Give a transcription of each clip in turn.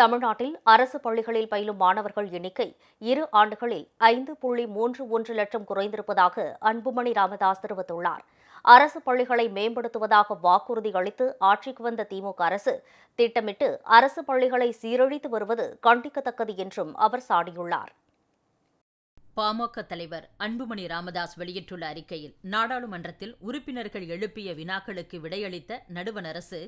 தமிழ்நாட்டில் அரசு பள்ளிகளில் பயிலும் மாணவர்கள் எண்ணிக்கை இரு ஆண்டுகளில் ஐந்து புள்ளி மூன்று ஒன்று லட்சம் குறைந்திருப்பதாக அன்புமணி ராமதாஸ் தெரிவித்துள்ளார். அரசு பள்ளிகளை மேம்படுத்துவதாக வாக்குறுதி அளித்து ஆட்சிக்கு வந்த திமுக அரசு திட்டமிட்டு அரசு பள்ளிகளை சீரழித்து வருவது கண்டிக்கத்தக்கது என்றும் அவர் சாடியுள்ளார். பாமக தலைவர் அன்புமணி ராமதாஸ் வெளியிட்டுள்ள அறிக்கையில் நாடாளுமன்றத்தில் உறுப்பினர்கள் எழுப்பிய வினாக்களுக்கு விடையளித்த நடுவண் அரசு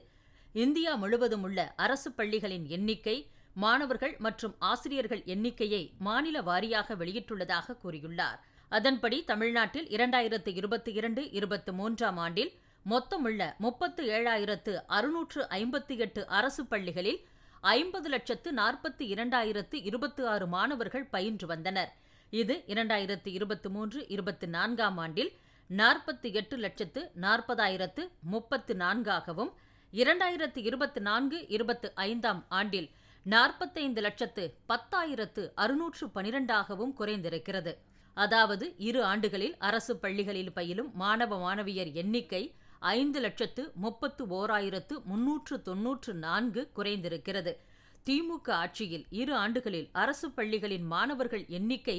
இந்தியா முழுவதும் உள்ள அரசு பள்ளிகளின் எண்ணிக்கை மாணவர்கள் மற்றும் ஆசிரியர்கள் எண்ணிக்கையை மாநில வாரியாக வெளியிட்டுள்ளதாக கூறியுள்ளார். அதன்படி தமிழ்நாட்டில் இரண்டாயிரத்து இருபத்தி இரண்டு இருபத்தி மூன்றாம் ஆண்டில் மொத்தமுள்ள முப்பத்து ஏழாயிரத்து அறுநூற்று ஐம்பத்தி எட்டு அரசு பள்ளிகளில் ஐம்பது லட்சத்து நாற்பத்தி இரண்டாயிரத்து இருபத்தி ஆறு மாணவர்கள் பயின்று வந்தனர். இது இரண்டாயிரத்து இருபத்தி மூன்று இருபத்தி நான்காம் ஆண்டில் நாற்பத்தி எட்டு லட்சத்து நாற்பதாயிரத்து முப்பத்து நான்காகவும் இரண்டாயிரத்து இருபத்தி நான்கு இருபத்து ஐந்தாம் ஆண்டில் நாற்பத்தைந்து லட்சத்து பத்தாயிரத்து அறுநூற்று பனிரெண்டாகவும் குறைந்திருக்கிறது. அதாவது இரு ஆண்டுகளில் அரசு பள்ளிகளில் பயிலும் மாணவ மாணவியர் எண்ணிக்கை ஐந்து லட்சத்து முப்பத்து ஓராயிரத்து முன்னூற்று தொன்னூற்று நான்கு குறைந்திருக்கிறது. திமுக ஆட்சியில் இரு ஆண்டுகளில் அரசு பள்ளிகளின் மாணவர்கள் எண்ணிக்கை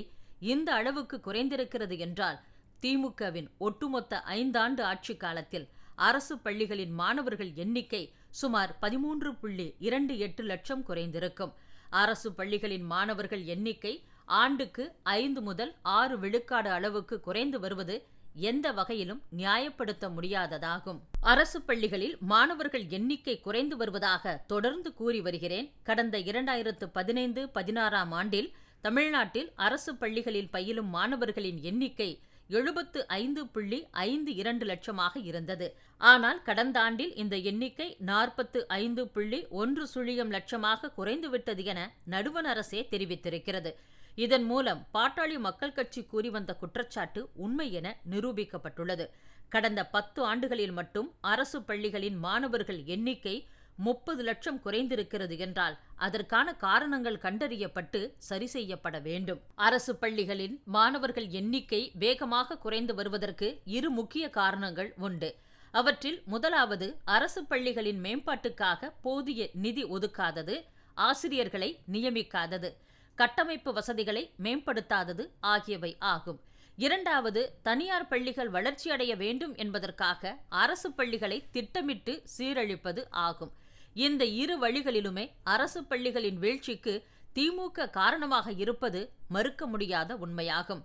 இந்த அளவுக்கு குறைந்திருக்கிறது என்றால் திமுகவின் ஒட்டுமொத்த ஐந்தாண்டு ஆட்சி காலத்தில் அரசு பள்ளிகளின் மாணவர்கள் எண்ணிக்கை சுமார் பதிமூன்று புள்ளி இரண்டு எட்டு லட்சம் குறைந்திருக்கும். அரசு பள்ளிகளின் மாணவர்கள் எண்ணிக்கை ஆண்டுக்கு ஐந்து முதல் ஆறு விழுக்காடு அளவுக்கு குறைந்து வருவது எந்த வகையிலும் நியாயப்படுத்த முடியாததாகும். அரசு பள்ளிகளில் மாணவர்கள் எண்ணிக்கை குறைந்து வருவதாக தொடர்ந்து கூறி வருகிறேன். கடந்த இரண்டாயிரத்து பதினைந்து பதினாறாம் ஆண்டில் தமிழ்நாட்டில் அரசு பள்ளிகளில் பயிலும் மாணவர்களின் எண்ணிக்கை எழுபத்து ஐந்து புள்ளி ஐந்து இரண்டு லட்சமாக இருந்தது. ஆனால் கடந்த ஆண்டில் இந்த எண்ணிக்கை நாற்பத்து ஐந்து புள்ளி ஒன்று சுழியம் லட்சமாக குறைந்துவிட்டது என நடுவண் அரசே தெரிவித்திருக்கிறது. இதன் மூலம் பாட்டாளி மக்கள் கட்சி கூறி வந்த குற்றச்சாட்டு உண்மை என நிரூபிக்கப்பட்டுள்ளது. கடந்த பத்து ஆண்டுகளில் மட்டும் அரசு பள்ளிகளின் மாணவர்கள் எண்ணிக்கை முப்பது லட்சம் குறைந்திருக்கிறது என்றால் அதற்கான காரணங்கள் கண்டறியப்பட்டு சரி செய்யப்பட வேண்டும். அரசு பள்ளிகளின் மாணவர்கள் எண்ணிக்கை வேகமாக குறைந்து வருவதற்கு இரு முக்கிய காரணங்கள் உண்டு. அவற்றில் முதலாவது அரசு பள்ளிகளின் மேம்பாட்டுக்காக போதிய நிதி ஒதுக்காதது ஆசிரியர்களை நியமிக்காதது கட்டமைப்பு வசதிகளை மேம்படுத்தாதது ஆகியவை ஆகும். இரண்டாவது தனியார் பள்ளிகள் வளர்ச்சியடைய வேண்டும் என்பதற்காக அரசு பள்ளிகளை திட்டமிட்டு சீரழிப்பது ஆகும். இந்த இரு வழிகளிலுமே அரசு பள்ளிகளின் வீழ்ச்சிக்கு திமுக காரணமாக இருப்பது மறுக்க முடியாத உண்மையாகும்.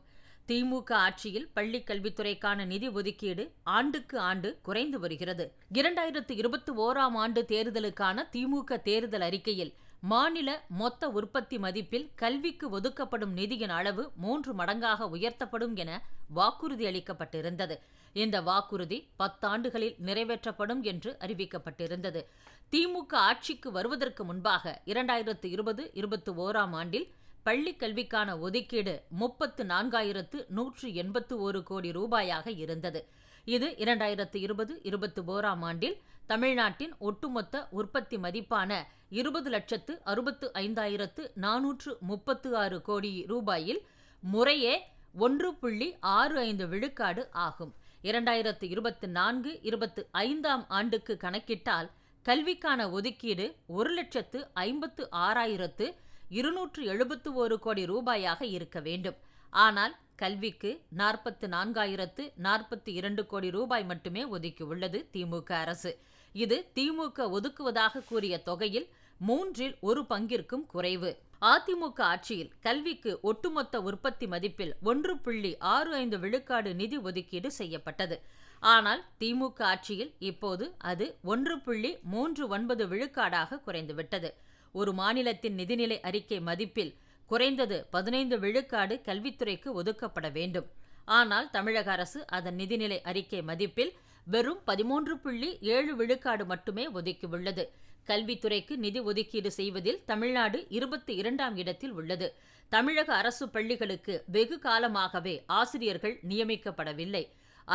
திமுக ஆட்சியில் பள்ளிக் கல்வித்துறைக்கான நிதி ஒதுக்கீடு ஆண்டுக்கு ஆண்டு குறைந்து வருகிறது. இரண்டாயிரத்து இருபத்தி ஓராம் ஆண்டு தேர்தலுக்கான திமுக தேர்தல் அறிக்கையில் மாநில மொத்த உற்பத்தி மதிப்பில் கல்விக்கு ஒதுக்கப்படும் நிதியின் அளவு மூன்று மடங்காக உயர்த்தப்படும் என வாக்குறுதி அளிக்கப்பட்டிருந்தது. இந்த வாக்குறுதி பத்தாண்டுகளில் நிறைவேற்றப்படும் என்று அறிவிக்கப்பட்டிருந்தது. திமுக ஆட்சிக்கு வருவதற்கு முன்பாக இரண்டாயிரத்து இருபது இருபத்தி ஓராம் ஆண்டில் பள்ளிக் கல்விக்கான ஒதுக்கீடு முப்பத்து நான்காயிரத்து நூற்று எண்பத்து ஒரு கோடி ரூபாயாக இருந்தது. இது இரண்டாயிரத்து இருபது இருபத்தி ஓராம் ஆண்டில் தமிழ்நாட்டின் ஒட்டுமொத்த உற்பத்தி மதிப்பான இருபது லட்சத்து அறுபத்து ஐந்தாயிரத்து நானூற்று முப்பத்து ஆறு கோடி ரூபாயில் முறையே ஒன்று புள்ளி ஆறு ஐந்து விழுக்காடு ஆகும். இரண்டாயிரத்து இருபத்தி நான்கு இருபத்து ஐந்தாம் ஆண்டுக்கு கணக்கிட்டால் கல்விக்கான ஒதுக்கீடு ஒரு லட்சத்து ஐம்பத்து ஆறாயிரத்து இருநூற்று எழுபத்து ஒரு கோடி ரூபாயாக இருக்க வேண்டும். ஆனால் கல்விக்கு நாற்பத்து நான்காயிரத்து நாற்பத்தி இரண்டு கோடி ரூபாய் மட்டுமே ஒதுக்கியுள்ளது திமுக அரசு. இது திமுக ஒதுக்குவதாக கூறிய தொகையில் மூன்றில் ஒரு பங்கிற்கும் குறைவு. அதிமுக ஆட்சியில் கல்விக்கு ஒட்டுமொத்த உற்பத்தி மதிப்பில் ஒன்று புள்ளி ஆறு ஐந்து விழுக்காடு நிதி ஒதுக்கீடு செய்யப்பட்டது. ஆனால் திமுக ஆட்சியில் இப்போது அது ஒன்று புள்ளி மூன்று ஒன்பது விழுக்காடாக குறைந்துவிட்டது. ஒரு மாநிலத்தின் நிதிநிலை அறிக்கை மதிப்பில் குறைந்தது பதினைந்து விழுக்காடு கல்வித்துறைக்கு ஒதுக்கப்பட வேண்டும். ஆனால் தமிழக அரசு அதன் நிதிநிலை அறிக்கை மதிப்பில் வெறும் பதிமூன்று புள்ளி ஏழு விழுக்காடு மட்டுமே ஒதுக்கியுள்ளது. கல்வித்துறைக்கு நிதி ஒதுக்கீடு செய்வதில் தமிழ்நாடு இருபத்தி இரண்டாம் இடத்தில் உள்ளது. தமிழக அரசு பள்ளிகளுக்கு வெகு காலமாகவே ஆசிரியர்கள் நியமிக்கப்படவில்லை.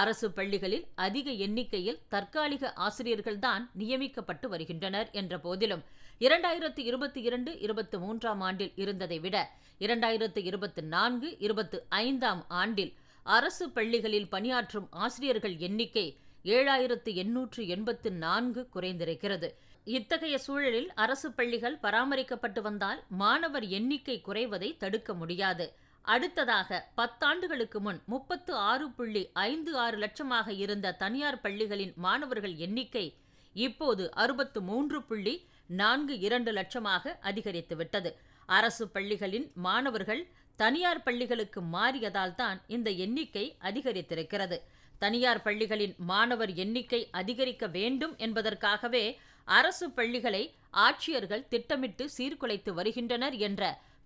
அரசு பள்ளிகளில் அதிக எண்ணிக்கையில் தற்காலிக ஆசிரியர்கள்தான் நியமிக்கப்பட்டு வருகின்றனர் என்ற போதிலும் இரண்டாயிரத்து இருபத்தி இரண்டு இருபத்தி மூன்றாம் ஆண்டில் இருந்ததை விட இரண்டாயிரத்து இருபத்தி நான்கு இருபத்தி ஐந்தாம் ஆண்டில் அரசு பள்ளிகளில் பணியாற்றும் ஆசிரியர்கள் எண்ணிக்கை ஏழாயிரத்து எண்ணூற்று எண்பத்து நான்கு குறைந்திருக்கிறது. இத்தகைய சூழலில் அரசு பள்ளிகள் பராமரிக்கப்பட்டு வந்தால் மாணவர் எண்ணிக்கை குறைவதை தடுக்க முடியாது. அடுத்ததாக பத்தாண்டுகளுக்கு முன் முப்பத்து ஆறு புள்ளி ஐந்து ஆறு லட்சமாக இருந்த தனியார் பள்ளிகளின் மாணவர்கள் எண்ணிக்கை இப்போது அறுபத்து மூன்று புள்ளி நான்கு இரண்டு லட்சமாக அதிகரித்துவிட்டது. அரசு பள்ளிகளின் மாணவர்கள் தனியார் பள்ளிகளுக்கு மாறியதால் தான் இந்த எண்ணிக்கை அதிகரித்திருக்கிறது. தனியார் பள்ளிகளின் மாணவர் எண்ணிக்கை அதிகரிக்க வேண்டும் என்பதற்காகவே அரசு பள்ளிகளை ஆட்சியர்கள் திட்டமிட்டு சீர்குலைத்து வருகின்றனர் என்ற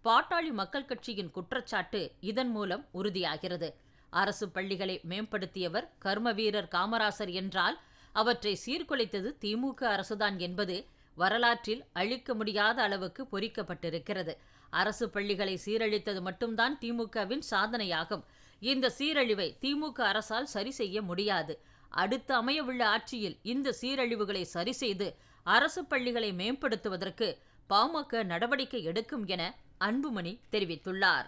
பாட்டாளி மக்கள் கட்சியின் குற்றச்சாட்டு இதன் மூலம் உறுதியாகிறது. அரசு பள்ளிகளை மேம்படுத்தியவர் கர்மவீரர் காமராசர் என்றால் அவற்றை சீர்குலைத்தது திமுக அரசுதான் என்பது வரலாற்றில் அழிக்க முடியாத அளவுக்கு பொறிக்கப்பட்டிருக்கிறது. அரசு பள்ளிகளை சீரழித்தது மட்டும்தான் திமுகவின் சாதனையாகும். இந்த சீரழிவை திமுக அரசால் சரி செய்ய முடியாது. அடுத்து அமையவுள்ள ஆட்சியில் இந்த சீரழிவுகளை சரி செய்து அரசு பள்ளிகளை மேம்படுத்துவதற்கு பாமக நடவடிக்கை எடுக்கும் என அன்புமணி தெரிவித்துள்ளார்.